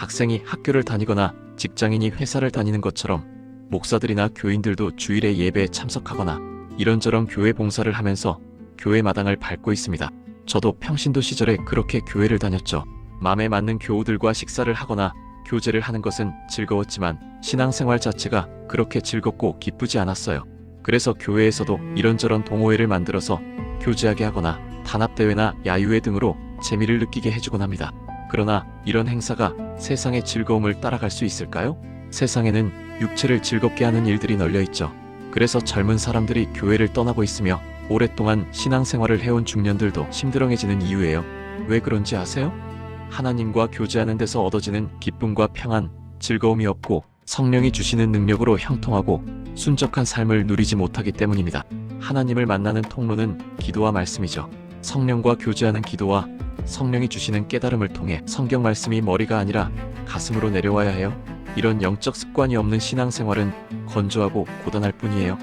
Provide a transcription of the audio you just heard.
학생이 학교를 다니거나 직장인이 회사를 다니는 것처럼 목사들이나 교인들도 주일에 예배에 참석하거나 이런저런 교회 봉사를 하면서 교회 마당을 밟고 있습니다. 저도 평신도 시절에 그렇게 교회를 다녔죠. 마음에 맞는 교우들과 식사를 하거나 교제를 하는 것은 즐거웠지만 신앙생활 자체가 그렇게 즐겁고 기쁘지 않았어요. 그래서 교회에서도 이런저런 동호회를 만들어서 교제하게 하거나 단합대회나 야유회 등으로 재미를 느끼게 해주곤 합니다. 그러나 이런 행사가 세상의 즐거움을 따라갈 수 있을까요? 세상에는 육체를 즐겁게 하는 일들이 널려 있죠. 그래서 젊은 사람들이 교회를 떠나고 있으며 오랫동안 신앙생활을 해온 중년들도 심드렁해지는 이유예요. 왜 그런지 아세요? 하나님과 교제하는 데서 얻어지는 기쁨과 평안, 즐거움이 없고 성령이 주시는 능력으로 형통하고 순적한 삶을 누리지 못하기 때문입니다. 하나님을 만나는 통로는 기도와 말씀이죠. 성령과 교제하는 기도와 성령이 주시는 깨달음을 통해 성경 말씀이 머리가 아니라 가슴으로 내려와야 해요. 이런 영적 습관이 없는 신앙생활은 건조하고 고단할 뿐이에요.